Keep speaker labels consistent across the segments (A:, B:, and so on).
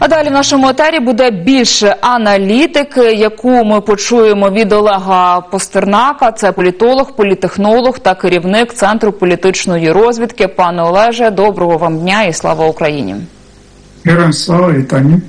A: А далі в нашому етері буде більше аналітики, яку ми почуємо від Олега Постернака. Це політолог, політехнолог та керівник центру політичної розвідки. Пане Олеже, доброго вам дня і слава Україні.
B: Героям слава вітання.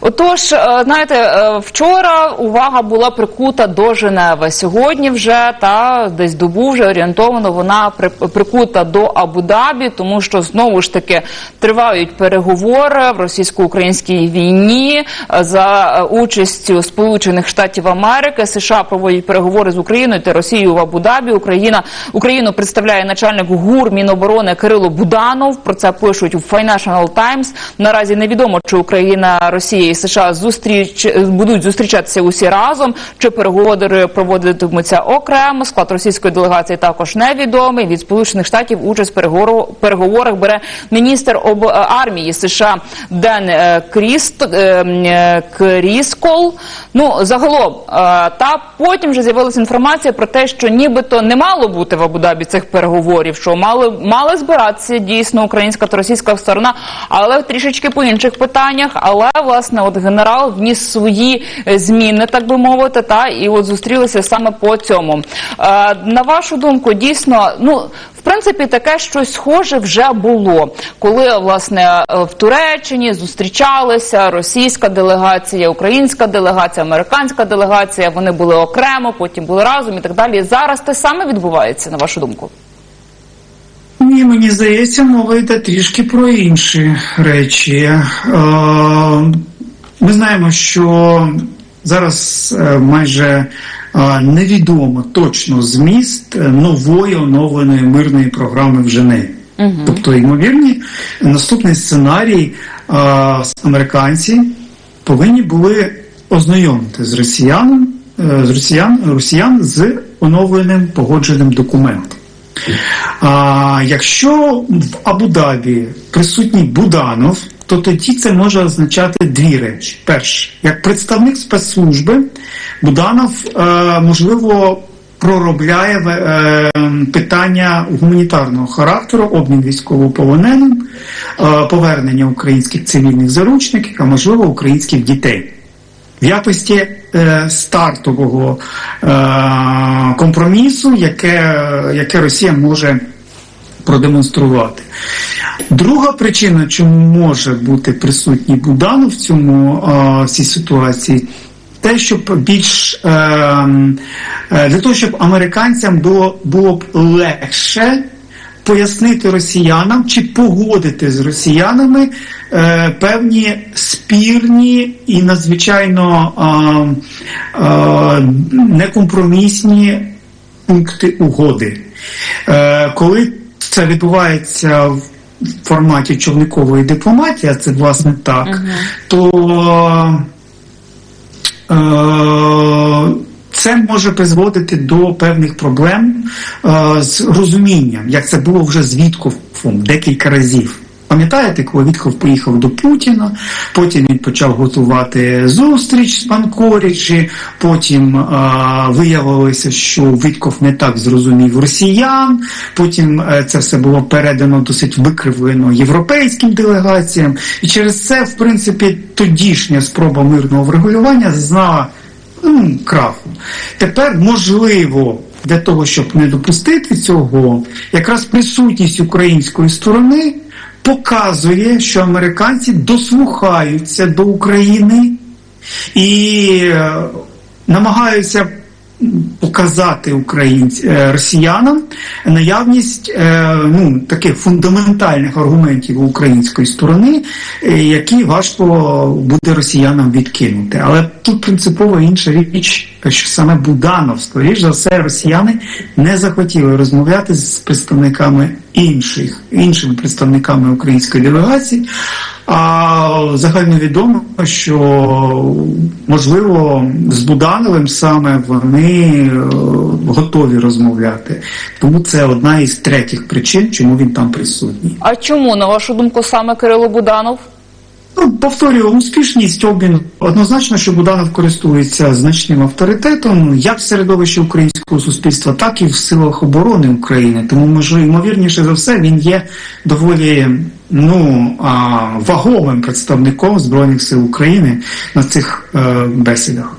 A: Отож, е, знаєте, е, вчора увага була прикута до Женеви. Сьогодні вже та десь добу вже орієнтовано вона при- прикута до Абу-Дабі, тому що знову ж таки тривають переговори в російсько-українській війні е, за участю Сполучених Штатів Америки. США проводять переговори з Україною та Росією в Абу-Дабі. Україна Україну представляє начальник ГУР Міноборони Кирило Буданов. Про це пишуть у Financial Times. Наразі невідомо, чи Україна, Росія і США зустріч будуть зустрічатися усі разом, чи переговори проводитимуться окремо. Склад російської делегації також невідомий. Від сполучених штатів участь в переговорах бере міністр об армії США Ден е, Кріст е, е, Кріскол. Ну загалом, е, та потім вже з'явилася інформація про те, що нібито не мало бути в Абу-Дабі цих переговорів, що мали мали збиратися дійсно українська та російська сторона, але трішечки по інших питаннях. Але власне, от генерал вніс свої е, зміни, так би мовити, та і от зустрілися саме по цьому. Е, на вашу думку, дійсно, ну. В принципі, таке щось схоже вже було, коли власне е, в Туреччині зустрічалися російська делегація, українська делегація, американська делегація. Вони були окремо, потім були разом і так далі. Зараз те саме відбувається, на вашу думку.
B: Ні, мені здається, мова йде трішки про інші речі. Е, Ми знаємо, що зараз е, майже е, невідомо точно зміст нової оновленої мирної програми в Женеві. Тобто, ймовірні, наступний сценарій е, американці повинні були ознайомити з росіянам, е, з росіян, росіян з оновленим погодженим документом. А якщо в Абу-Дабі присутній Буданов, то тоді це може означати дві речі. Перше, як представник спецслужби, Буданов, е, можливо, проробляє е, питання гуманітарного характеру, обмін військовополоненим, е, повернення українських цивільних заручників, а можливо українських дітей. В якості е, стартового е, компромісу, яке, яке Росія може продемонструвати. Друга причина, чому може бути присутній Буданов в цьому е, в цій ситуації, те, щоб більш е, е, для того, щоб американцям було, було б легше пояснити росіянам чи погодити з росіянами е, певні спірні і надзвичайно е, е, некомпромісні пункти угоди. Е, коли це відбувається в форматі човникової дипломатії, а це власне так, то е, це може призводити до певних проблем е, з розумінням, як це було вже з Вітковом декілька разів. Пам'ятаєте, коли Вітков поїхав до Путіна, потім він почав готувати зустріч з Панкорічі, потім е, виявилося, що Вітков не так зрозумів росіян, потім е, це все було передано досить викривлено європейським делегаціям, і через це, в принципі, тодішня спроба мирного врегулювання зазнала м, краху. Тепер можливо. Для того, щоб не допустити цього, якраз присутність української сторони показує, що американці дослухаються до України і е, намагаються показати українць, е, росіянам наявність е, ну, таких фундаментальних аргументів української сторони, е, які важко буде росіянам відкинути. Але тут принципово інша річ, що саме Буданов, скоріш за все, росіяни не захотіли розмовляти з представниками інших іншими представниками української делегації. А загально відомо, що можливо з Будановим саме вони е, готові розмовляти. Тому це одна із третіх причин, чому він там присутній.
A: А чому на вашу думку саме Кирило Буданов?
B: Ну, повторюю, успішність обміну однозначно, що Буданов користується значним авторитетом як в середовищі українського суспільства, так і в силах оборони України. Тому, може, ймовірніше за все, він є доволі ну вагомим представником збройних сил України на цих е, бесідах.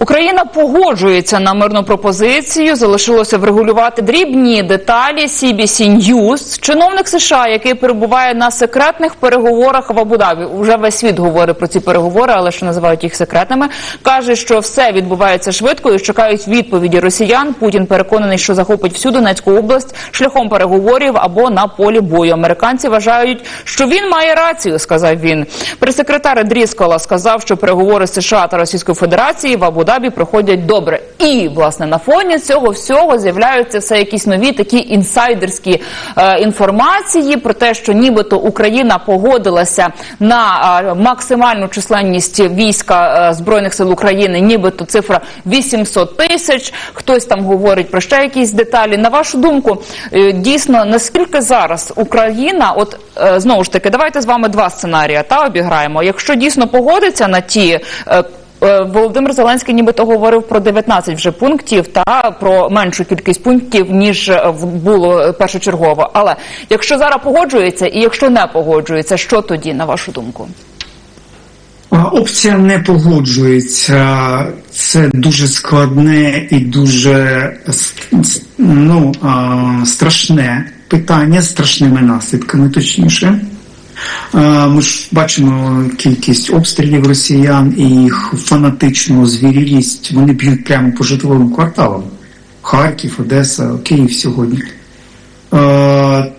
A: Україна погоджується на мирну пропозицію. Залишилося врегулювати дрібні деталі. CBC News. Чиновник США, який перебуває на секретних переговорах в Абу-Дабі, уже весь світ говорить про ці переговори, але ще називають їх секретними. каже, що все відбувається швидко і чекають відповіді росіян. Путін переконаний, що захопить всю Донецьку область шляхом переговорів або на полі бою. Американці вважають, що він має рацію. Сказав він. Прес-секретар Дріскола сказав, що переговори США та Російської Федерації в Абу-Дабі проходять добре. І власне на фоні цього всього з'являються все якісь нові такі інсайдерські е, інформації про те, що нібито Україна погодилася на е, максимальну численність війська е, збройних сил України, нібито цифра 800 тисяч. Хтось там говорить про ще якісь деталі. На вашу думку, е, дійсно наскільки зараз Україна, от е, знову ж таки, давайте з вами два сценарії та обіграємо. Якщо дійсно погодиться на ті. Е, Володимир Зеленський нібито говорив про 19 вже пунктів та про меншу кількість пунктів ніж е, було першочергово. Але якщо зараз погоджується і якщо не погоджується, що тоді на вашу думку?
B: Опція не погоджується. Це дуже складне і дуже ну, страшне питання з страшними наслідками, точніше. А, Ми ж бачимо кількість обстрілів росіян і їх фанатичну звірілість. Вони б'ють прямо по житловим кварталам. Харків, Одеса, Київ сьогодні. Е,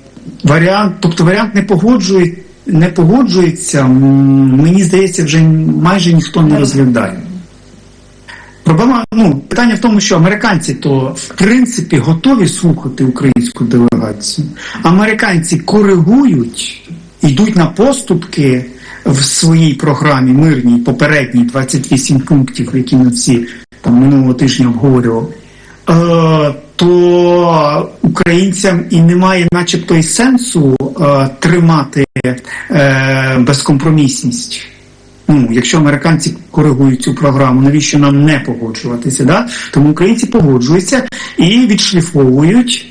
B: варіант, тобто варіант не погоджує, не погоджується, мені здається, вже майже ніхто не розглядає. Проблема, ну, питання в тому, що американці то в принципі готові слухати українську делегацію. Американці коригують, йдуть на поступки в своїй програмі мирній, попередній 28 пунктів, які ми всі там минулого тижня обговорювали. Е, то українцям і немає, начебто, і сенсу е, тримати е, безкомпромісність. Ну, якщо американці коригують цю програму, навіщо нам не погоджуватися? Да? Тому українці погоджуються і відшліфовують,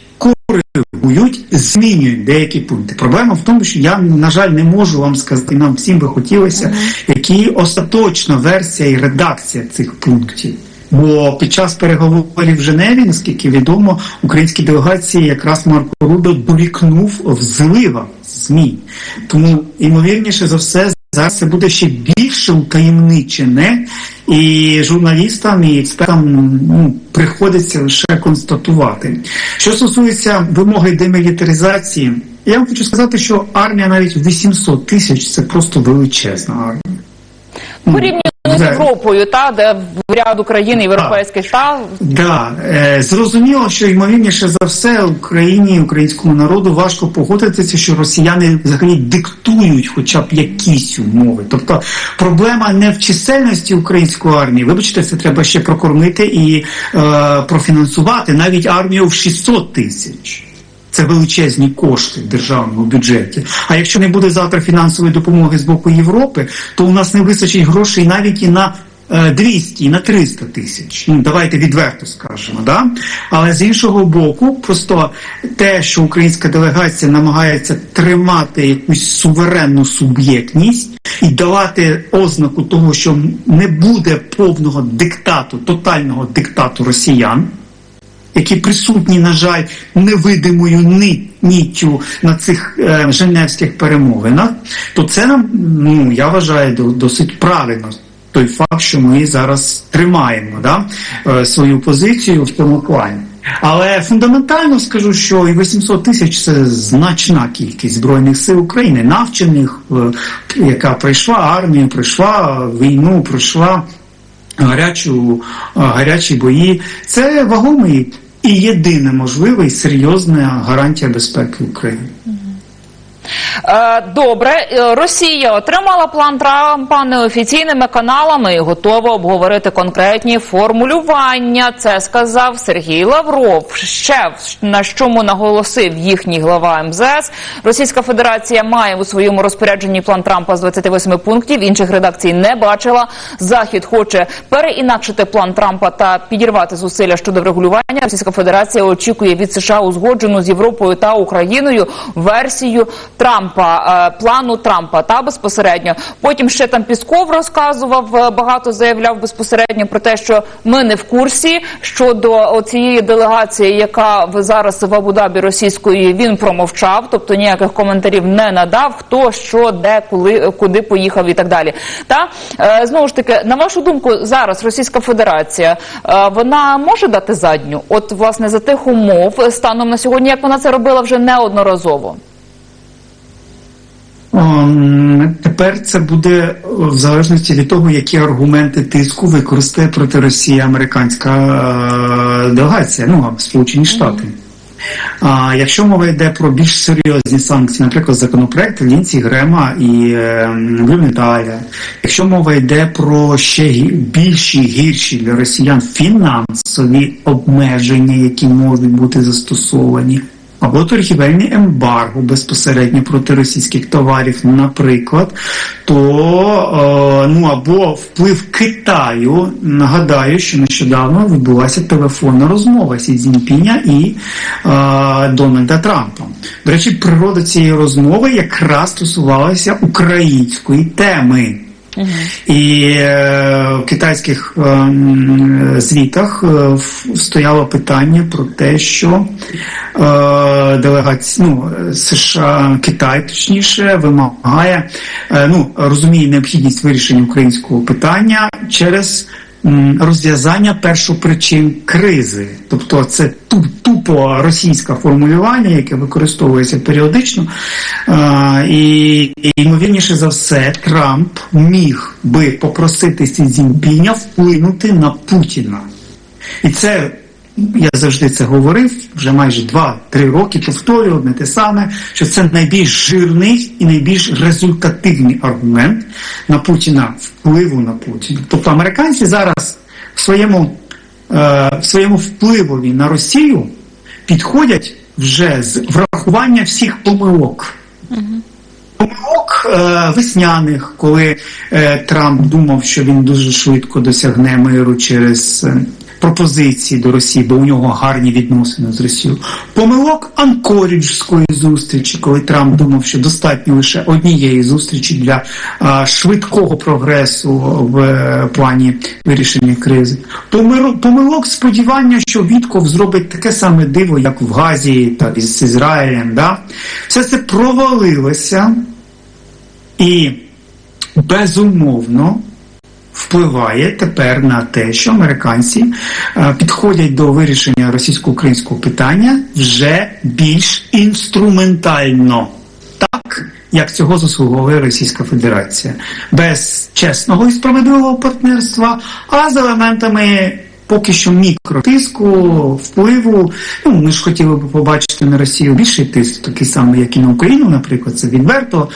B: коригують, змінюють деякі пункти. Проблема в тому, що я, на жаль, не можу вам сказати, нам всім би хотілося, які остаточна версія і редакція цих пунктів. Бо під час переговорів в Женеві, наскільки відомо, українські делегації якраз Марко Рубе дорікнув в зливах змін. Тому, ймовірніше за все, зараз це буде ще більше утаємничене, і журналістам і експертам ну, приходиться лише констатувати. Що стосується вимоги демілітаризації, я вам хочу сказати, що армія навіть 800 тисяч це просто величезна армія.
A: Порівняно з Європою, та де в ряд України європейських та
B: Да, е, зрозуміло, що ймовірніше за все Україні, українському народу важко погодитися, що росіяни взагалі диктують хоча б якісь умови. Тобто проблема не в чисельності української армії. Вибачте, це треба ще прокормити і е, профінансувати навіть армію в 600 тисяч. Це величезні кошти в державному бюджеті. А якщо не буде завтра фінансової допомоги з боку Європи, то у нас не вистачить грошей навіть і на е, 200, і на 300 тисяч. Ну давайте відверто скажемо. Да? Але з іншого боку, просто те, що українська делегація намагається тримати якусь суверенну суб'єктність і давати ознаку того, що не буде повного диктату, тотального диктату росіян які присутні, на жаль, невидимою ни- ниттю на цих е, женевських перемовинах, то це нам, ну я вважаю, до- досить правильно. Той факт, що ми зараз тримаємо да, е, свою позицію в цьому плані. Але фундаментально скажу, що і 800 тисяч це значна кількість збройних сил України, навчених, е, яка пройшла армію, пройшла війну, пройшла гарячу, гарячі бої. Це вагомий і єдине можливий серйозна гарантія безпеки України.
A: Е, Добре, Е, Росія отримала план Трампа неофіційними каналами і готова обговорити конкретні формулювання. Це сказав Сергій Лавров. Ще на чому наголосив їхній глава МЗС. Російська Федерація має у своєму розпорядженні план Трампа з 28 пунктів. Інших редакцій не бачила. Захід хоче переінакшити план Трампа та підірвати зусилля щодо врегулювання. Російська Федерація очікує від США узгоджену з Європою та Україною версію Трампа, е, плану Трампа та безпосередньо. Потім ще там Пісков розказував, е, багато заявляв безпосередньо про те, що ми не в курсі щодо цієї делегації, яка зараз в Абу-Дабі російської він промовчав, тобто ніяких коментарів не надав, хто що, де, коли, куди поїхав і так далі. Та е, знову ж таки, на вашу думку, зараз Російська Федерація вона може дати задню, от власне за тих умов станом на сьогодні, як вона це робила вже неодноразово.
B: Тепер це буде в залежності від того, які аргументи тиску використає проти Росії американська е, делегація, ну або Сполучені Штати. А якщо мова йде про більш серйозні санкції, наприклад, законопроект Лінці Грема і е, Блюменталя, якщо мова йде про ще більші гірші для росіян фінансові обмеження, які можуть бути застосовані, або торгівельні ембарго безпосередньо проти російських товарів, наприклад, то е, ну або вплив Китаю. Нагадаю, що нещодавно відбулася телефонна розмова Сі Цзіньпіня і е, Дональда Трампа. До речі, природа цієї розмови якраз стосувалася української теми. І е, в китайських е, звітах е, стояло питання про те, що делегація ну, США, Китай точніше, вимагає, ну, розуміє необхідність вирішення українського питання через розв'язання першопричин кризи. Тобто це тупо російське формулювання, яке використовується періодично. І ймовірніше за все, Трамп міг би попросити Сі Цзіньпіня вплинути на Путіна. І це я завжди це говорив вже майже 2-3 роки. Повторюю одне те саме, що це найбільш жирний і найбільш результативний аргумент на Путіна, впливу на Путіна. Тобто американці зараз в своєму, е, в своєму впливові на Росію підходять вже з врахування всіх помилок. Помилок е, весняних, коли е, Трамп думав, що він дуже швидко досягне миру через е, пропозиції до Росії, бо у нього гарні відносини з Росією. Помилок Анкоріджської зустрічі, коли Трамп думав, що достатньо лише однієї зустрічі для е, швидкого прогресу в е, плані вирішення кризи. Помилок сподівання, що Вітков зробить таке саме диво, як в Газі та з Ізраїлем. Да? Все це провалилося. І безумовно впливає тепер на те, що американці е, підходять до вирішення російсько-українського питання вже більш інструментально, так як цього заслуговує Російська Федерація, без чесного і справедливого партнерства, а з елементами. Поки що мікротиску, впливу. Ну, ми ж хотіли б побачити на Росію більший тиск, такий самий, як і на Україну, наприклад, це відверто.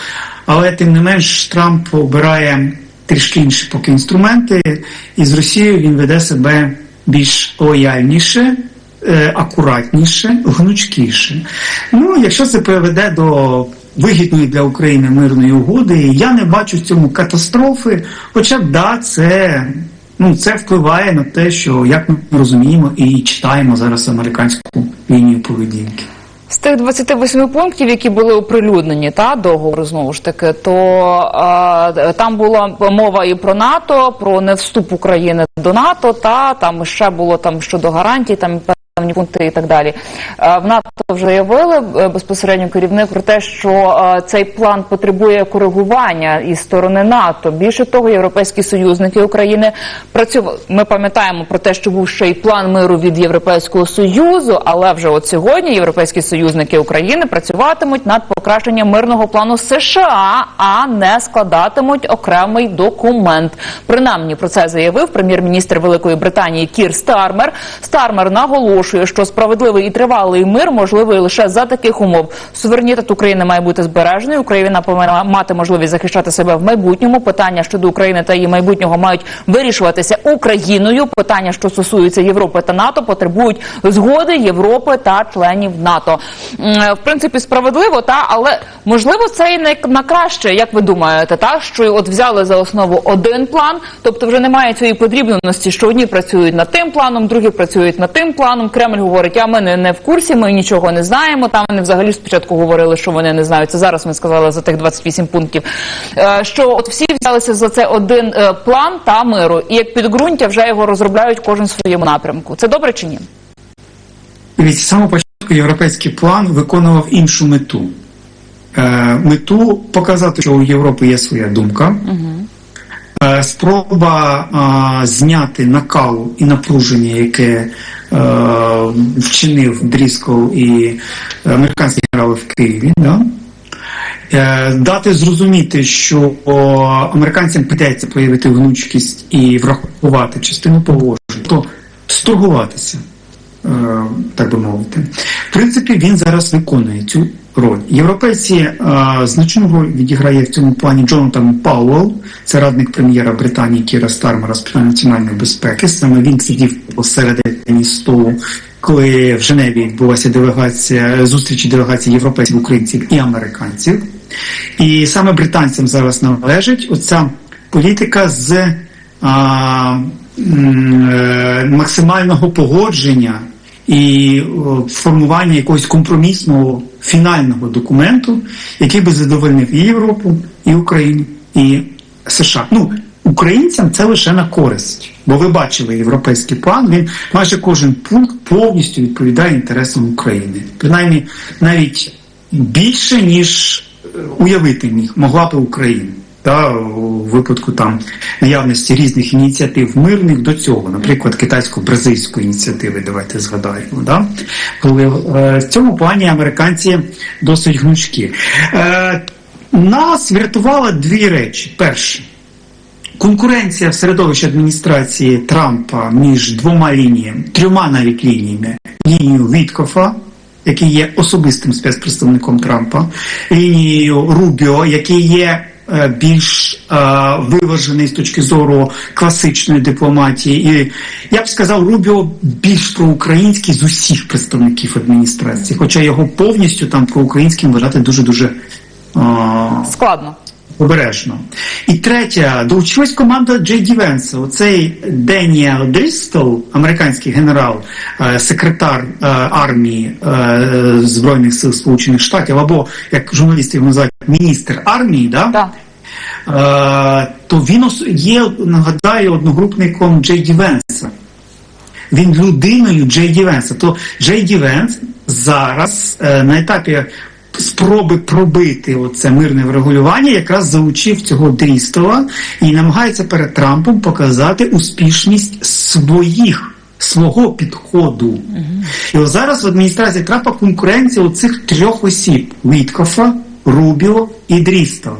B: Але тим не менш Трамп обирає трішки інші поки інструменти, і з Росією він веде себе більш лояльніше, е, акуратніше, гнучкіше. Ну, якщо це приведе до вигідної для України мирної угоди, я не бачу в цьому катастрофи. Хоча да, це. Ну, це впливає на те, що як ми розуміємо і читаємо зараз американську лінію поведінки.
A: З тих 28 пунктів, які були оприлюднені та договору, знову ж таки, то е, там була мова і про НАТО, про невступ України до НАТО, та там ще було там щодо гарантій, там пункти і так далі. Е, в НАТО вже заявили е, безпосередньо керівник про те, що е, цей план потребує коригування із сторони НАТО. Більше того, європейські союзники України працювали. Ми пам'ятаємо про те, що був ще й план миру від Європейського союзу, але вже от сьогодні європейські союзники України працюватимуть над покращенням мирного плану США, а не складатимуть окремий документ. Принаймні про це заявив прем'єр-міністр Великої Британії Кір Стармер. Стармер наголошує наголошує, що справедливий і тривалий мир можливий лише за таких умов. Суверенітет України має бути збережений. Україна повинна мати можливість захищати себе в майбутньому. Питання щодо України та її майбутнього мають вирішуватися Україною. Питання, що стосуються Європи та НАТО, потребують згоди Європи та членів НАТО. В принципі, справедливо, та але можливо це і не на краще, як ви думаєте, та що от взяли за основу один план, тобто вже немає цієї подрібності, що одні працюють над тим планом, другі працюють над тим планом. Кремль говорить, а ми не, не в курсі, ми нічого не знаємо. Там вони взагалі спочатку говорили, що вони не знають. Це зараз ми сказали за тих 28 пунктів. Е, Що от всі взялися за це один е, план та миру, і як підґрунтя вже його розробляють кожен в своєму напрямку. Це добре чи ні?
B: Від самого початку європейський план виконував іншу мету. Е, мету показати, що у Європи є своя думка. Е, спроба е, зняти накалу і напруження, яке е, вчинив Дрісков і американські генерали в Києві. Да? Е, Дати зрозуміти, що американцям придеться проявити гнучкість і врахувати частину положень, то сторгуватися, е, так би мовити. В принципі, він зараз виконує цю роль. Європейці е, значну роль відіграє в цьому плані Джонатан Пауэлл, це радник прем'єра Британії Кіра Стармера з питань національної безпеки. Саме він сидів посередині столу, коли в Женеві відбулася делегація зустрічі делегацій європейців, українців і американців. І саме британцям зараз належить оця політика з а, м, е, максимального погодження і формування якогось компромісного фінального документу, який би задовольнив і Європу, і Україну, і США. Ну, українцям це лише на користь, бо ви бачили європейський план. Він майже кожен пункт повністю відповідає інтересам України, принаймні навіть більше ніж е, уявити міг могла би Україна. Та у випадку там наявності різних ініціатив мирних до цього, наприклад, китайсько-бразильської ініціативи, давайте згадаємо. Да? Коли е, в цьому плані американці досить гнучкі. Е, нас врятувало дві речі. Перше, конкуренція в середовищі адміністрації Трампа між двома лініями, трьома навіть лініями, лінією Віткофа, який є особистим спецпредставником Трампа, лінією Рубіо, який є е, більш е, виважений з точки зору класичної дипломатії, і я б сказав, Рубіо більш проукраїнський з усіх представників адміністрації, хоча його повністю там проукраїнським вважати дуже дуже.
A: Складно.
B: Обережно. І третя, долучилась команда Джей Ді Венса. Оцей Деніел Дрістол, американський генерал, е, секретар е, армії е, Збройних сил Сполучених Штатів, або, як журналісти його називають, міністр армії, да? Е, то він є, нагадаю, одногрупником Джей Ді Венса. Він людиною Джей Ді Венса. То Джей Ді Венс зараз на етапі спроби пробити оце мирне врегулювання якраз залучив цього Дрістова і намагається перед Трампом показати успішність своїх. Свого підходу. І от зараз в адміністрації Трампа конкуренція оцих трьох осіб: Віткофа, Рубіо і Дрістова.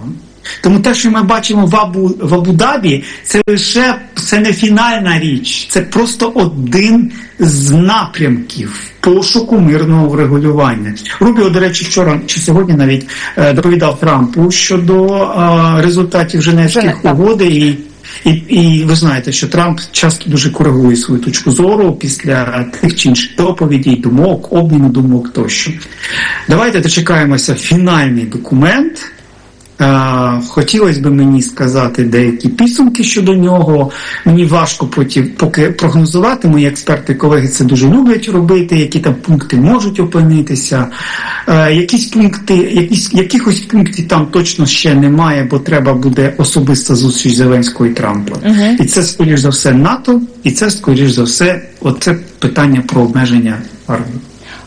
B: Тому те, що ми бачимо в Абу в Абу-Дабі, це лише це не фінальна річ, це просто один з напрямків пошуку мирного врегулювання. Рубіо, до речі, вчора чи сьогодні навіть е, доповідав Трампу щодо е, результатів Женевських
A: Женев, так.
B: угод і. І, і ви знаєте, що Трамп часто дуже коригує свою точку зору після тих чи інших доповідей, думок, обміну думок тощо. Давайте дочекаємося фінальний документ. Е, Хотілося б мені сказати деякі підсумки щодо нього. Мені важко потім поки прогнозувати. Мої експерти, колеги це дуже люблять робити, які там пункти можуть опинитися. Е, Якісь пункти, якісь, якихось пунктів там точно ще немає, бо треба буде особиста зустріч Зеленського і Трампа. І це, скоріш за все, НАТО, і це, скоріш за все, оце питання про обмеження армії.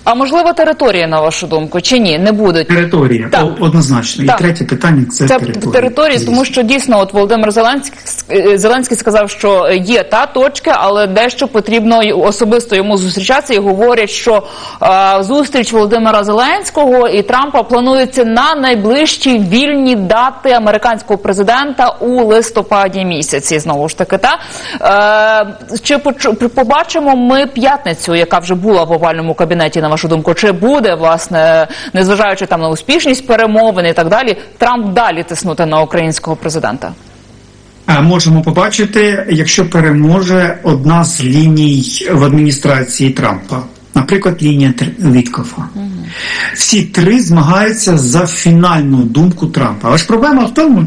A: А можливо, територія, на вашу думку, чи ні? Не будуть.
B: Територія
A: Так.
B: Однозначно.
A: Так.
B: І третє питання це,
A: Це
B: територія.
A: території, тому що дійсно, от Володимир Зеленський е, Зеленський сказав, що є та точки, але дещо потрібно особисто йому зустрічатися. І говорять, що е, зустріч Володимира Зеленського і Трампа планується на найближчі вільні дати американського президента у листопаді місяці. Знову ж таки, та е, чи побачимо ми п'ятницю, яка вже була в овальному кабінеті, на вашу думку, чи буде власне, незважаючи там на успішність перемовин і так далі, Трамп далі тиснути на українського президента?
B: Можемо побачити, якщо переможе одна з ліній в адміністрації Трампа, наприклад, лінія Віткофа. Всі три змагаються за фінальну думку Трампа. Але ж проблема в тому,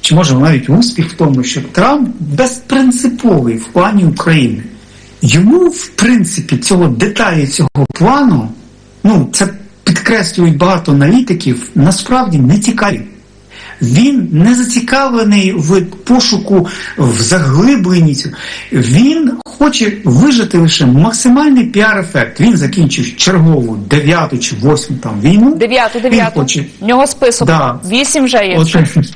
B: чи може навіть успіх в тому, що Трамп безпринциповий в плані України. Йому, в принципі, цього деталі цього плану, ну це підкреслюють багато аналітиків, насправді не цікаві. Він не зацікавлений в пошуку, в заглибленні. Він хоче вижити лише максимальний піар-ефект. Він закінчив чергову дев'яту чи восьму там війну.
A: Дев'яту, дев'яту.
B: хоче,
A: В нього список.
B: Да.
A: Вісім вже є.
B: От.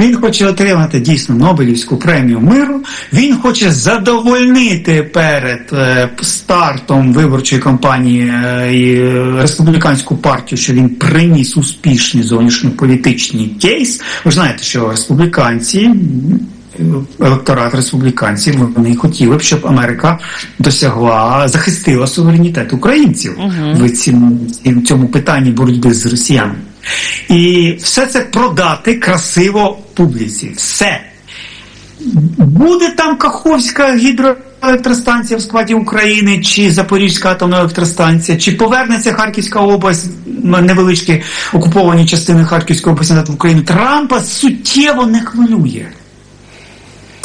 B: Він хоче отримати дійсно Нобелівську премію миру. Він хоче задовольнити перед е, стартом виборчої кампанії е, і, республіканську партію, що він приніс успішний зовнішньополітичний кейс. Ви ж знаєте, що республіканці. Електорат республіканців вони хотіли б, щоб Америка досягла захистила суверенітет українців в цьому, в цьому питанні боротьби з росіянами. І все це продати красиво публіці. Все. Буде там Каховська гідроелектростанція в складі України, чи Запорізька атомна електростанція, чи повернеться Харківська область, невеличкі окуповані частини Харківської області в Україну. Трампа суттєво не хвилює.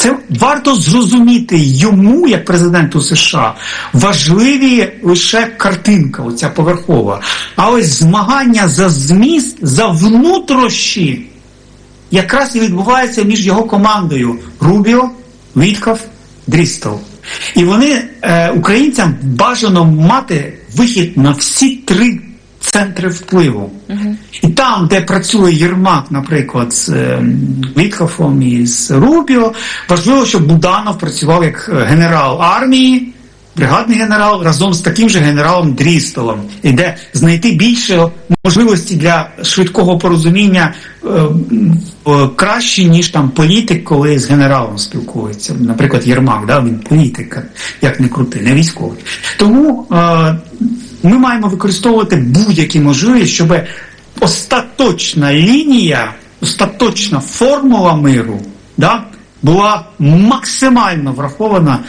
B: Це варто зрозуміти йому, як президенту США, важливі лише картинка, оця поверхова. А ось змагання за зміст, за внутрішні, якраз і відбувається між його командою Рубіо, Вітков, Дрістол. І вони е, українцям бажано мати вихід на всі три центри впливу. І там, де працює Єрмак, наприклад, з е, Вітхофом і з Рубіо, важливо, щоб Буданов працював як е, генерал армії, бригадний генерал разом з таким же генералом Дрістолом, і де знайти більше можливості для швидкого порозуміння е, е, краще, ніж там політик, коли з генералом спілкується. Наприклад, Єрмак, да, він політик, як не крутий, не військовий. Тому е, ми маємо використовувати будь-які можливості, щоб остаточна лінія, остаточна формула миру да, була максимально врахована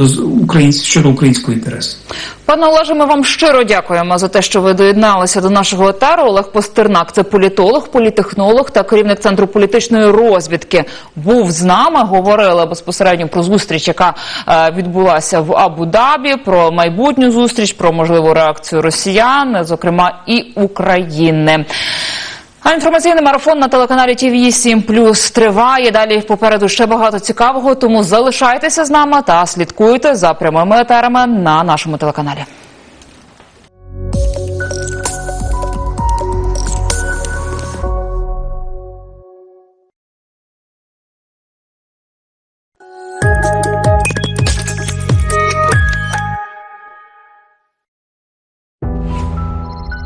B: з українсь- щодо українського інтересу.
A: Пане Олеже, ми вам щиро дякуємо за те, що ви доєдналися до нашого етеру. Олег Постернак, це політолог, політехнолог та керівник центру політичної розвідки. Був з нами. Говорили безпосередньо про зустріч, яка е, відбулася в Абу-Дабі, про майбутню зустріч, про можливу реакцію росіян, зокрема і України. А інформаційний марафон на телеканалі ТВ 7 Плюс триває. Далі попереду ще багато цікавого. Тому залишайтеся з нами та слідкуйте за прямими етерами на нашому телеканалі.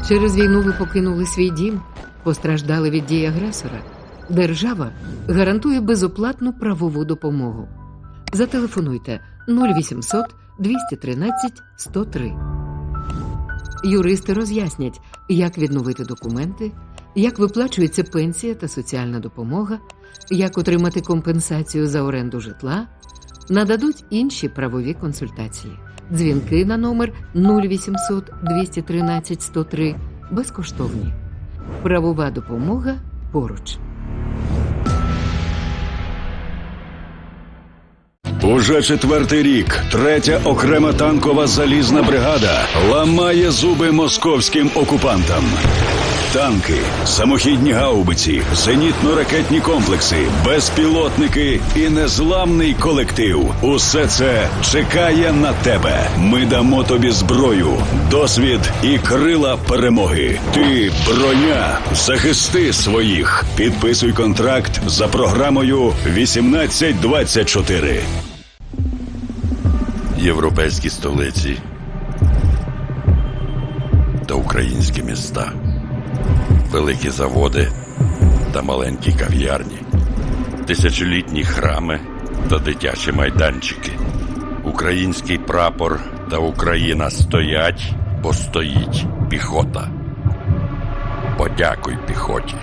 C: Через війну ви покинули свій дім, постраждали від дій агресора. Держава гарантує безоплатну правову допомогу. Зателефонуйте 0800 213 103. Юристи роз'яснять, як відновити документи, як виплачується пенсія та соціальна допомога, як отримати компенсацію за оренду житла, нададуть інші правові консультації. Дзвінки на номер 0800 213 103 безкоштовні. Правова допомога поруч.
D: Уже четвертий рік третя окрема танкова залізна бригада ламає зуби московським окупантам. Танки, самохідні гаубиці, зенітно-ракетні комплекси, безпілотники і незламний колектив. Усе це чекає на тебе. Ми дамо тобі зброю, досвід і крила перемоги. Ти броня. Захисти своїх. Підписуй контракт за програмою 1824.
E: європейські столиці та українські міста, великі заводи та маленькі кав'ярні, тисячолітні храми та дитячі майданчики. Український прапор та Україна стоять, бо стоїть піхота. Подякуй піхоті.